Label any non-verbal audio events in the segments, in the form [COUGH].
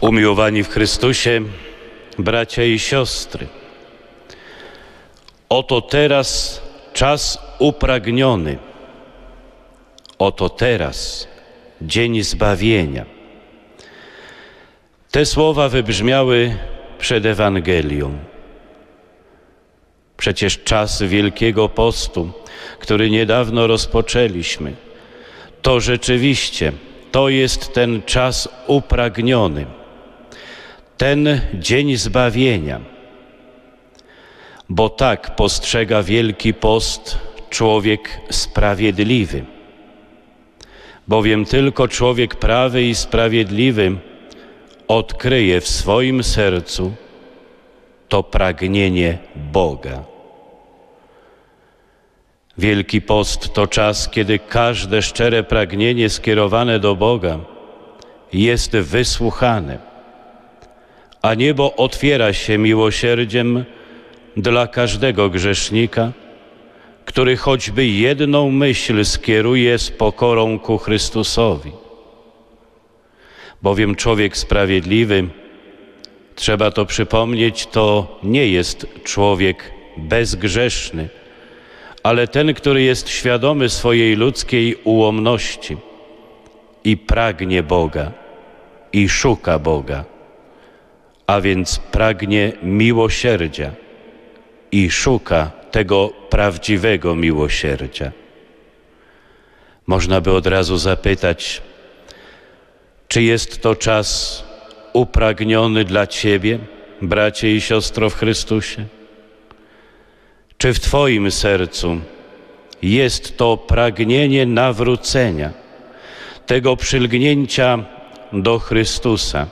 Umiłowani w Chrystusie, bracia i siostry, oto teraz czas upragniony, oto teraz dzień zbawienia. Te słowa wybrzmiały przed Ewangelią. Przecież czas Wielkiego Postu, który niedawno rozpoczęliśmy, to rzeczywiście to jest ten czas upragniony, ten dzień zbawienia. Bo tak postrzega Wielki Post człowiek sprawiedliwy. Bowiem tylko człowiek prawy i sprawiedliwy odkryje w swoim sercu to pragnienie Boga. Wielki Post to czas, kiedy każde szczere pragnienie skierowane do Boga jest wysłuchane, a niebo otwiera się miłosierdziem dla każdego grzesznika, który choćby jedną myśl skieruje z pokorą ku Chrystusowi. Bowiem człowiek sprawiedliwy, trzeba to przypomnieć, to nie jest człowiek bezgrzeszny, ale ten, który jest świadomy swojej ludzkiej ułomności i pragnie Boga i szuka Boga, a więc pragnie miłosierdzia i szuka tego prawdziwego miłosierdzia. Można by od razu zapytać, czy jest to czas upragniony dla Ciebie, bracie i siostro w Chrystusie? Czy w Twoim sercu jest to pragnienie nawrócenia, tego przylgnięcia do Chrystusa,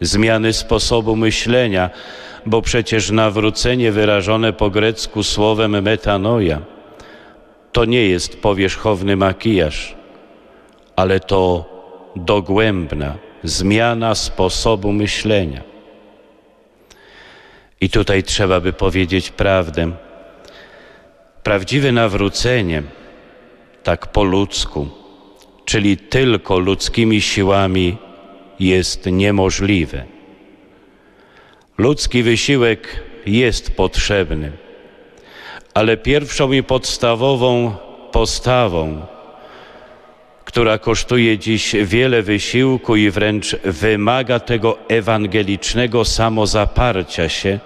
zmiany sposobu myślenia, bo przecież nawrócenie wyrażone po grecku słowem metanoia to nie jest powierzchowny makijaż, ale to dogłębna zmiana sposobu myślenia. I tutaj trzeba by powiedzieć prawdę. Prawdziwe nawrócenie, tak po ludzku, czyli tylko ludzkimi siłami, jest niemożliwe. Ludzki wysiłek jest potrzebny, ale pierwszą i podstawową postawą, która kosztuje dziś wiele wysiłku i wręcz wymaga tego ewangelicznego samozaparcia się,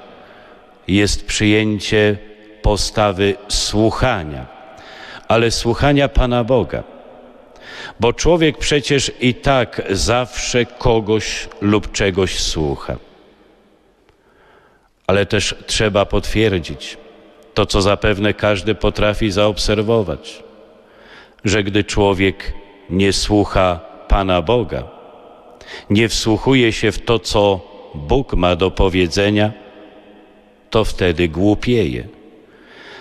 jest przyjęcie postawy słuchania, ale słuchania Pana Boga. Bo człowiek przecież i tak zawsze kogoś lub czegoś słucha. Ale też trzeba potwierdzić to, co zapewne każdy potrafi zaobserwować, że gdy człowiek nie słucha Pana Boga, nie wsłuchuje się w to, co Bóg ma do powiedzenia, to wtedy głupieje.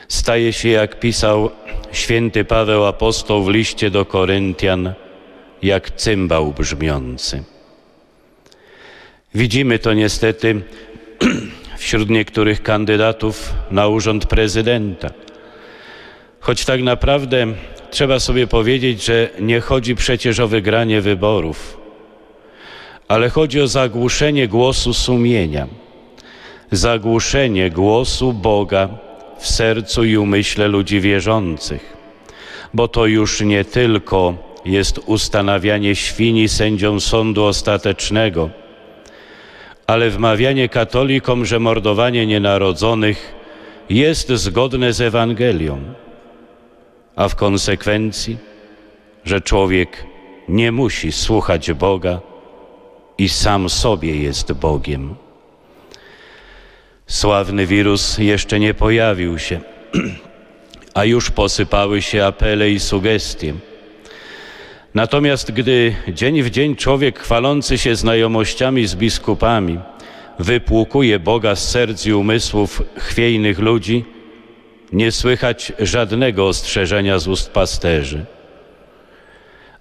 Staje się, jak pisał święty Paweł apostoł w liście do Koryntian, jak cymbał brzmiący. Widzimy to niestety [CLEARS THROAT] wśród niektórych kandydatów na urząd prezydenta. Choć tak naprawdę trzeba sobie powiedzieć, że nie chodzi przecież o wygranie wyborów, ale chodzi o zagłuszenie głosu sumienia, zagłuszenie głosu Boga w sercu i umyśle ludzi wierzących, bo to już nie tylko jest ustanawianie świni sędzią sądu ostatecznego, ale wmawianie katolikom, że mordowanie nienarodzonych jest zgodne z Ewangelią, a w konsekwencji, że człowiek nie musi słuchać Boga i sam sobie jest Bogiem. Sławny wirus jeszcze nie pojawił się, a już posypały się apele i sugestie. Natomiast gdy dzień w dzień człowiek chwalący się znajomościami z biskupami wypłukuje Boga z serc i umysłów chwiejnych ludzi, nie słychać żadnego ostrzeżenia z ust pasterzy,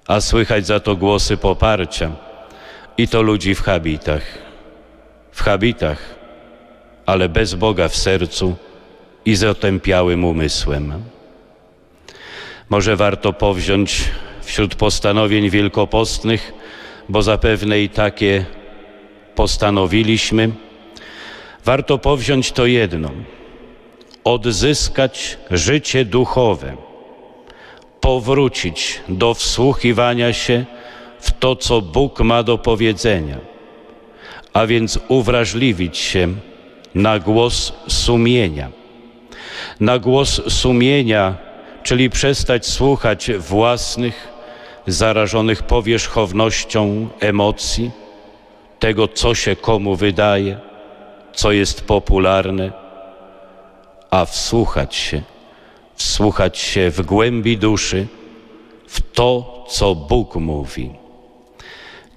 a słychać za to głosy poparcia i to ludzi w habitach. W habitach, ale bez Boga w sercu i z otępiałym umysłem. Może warto powziąć wśród postanowień wielkopostnych, bo zapewne i takie postanowiliśmy, warto powziąć to jedno: odzyskać życie duchowe, powrócić do wsłuchiwania się w to, co Bóg ma do powiedzenia, a więc uwrażliwić się na głos sumienia. Na głos sumienia, czyli przestać słuchać własnych, zarażonych powierzchownością emocji, tego, co się komu wydaje, co jest popularne, a wsłuchać się, wsłuchać się w głębi duszy, w to, co Bóg mówi.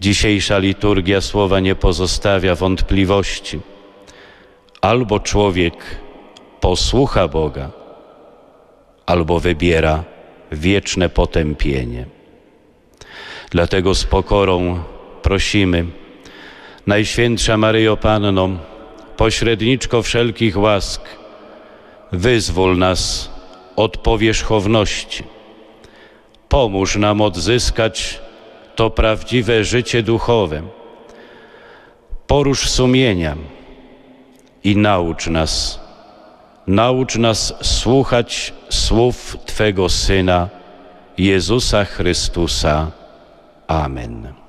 Dzisiejsza liturgia słowa nie pozostawia wątpliwości. Albo człowiek posłucha Boga, albo wybiera wieczne potępienie. Dlatego z pokorą prosimy, Najświętsza Maryjo Panno, pośredniczko wszelkich łask, wyzwól nas od powierzchowności. Pomóż nam odzyskać to prawdziwe życie duchowe. Porusz sumienia i naucz nas, naucz nas słuchać słów Twego Syna, Jezusa Chrystusa. Amen.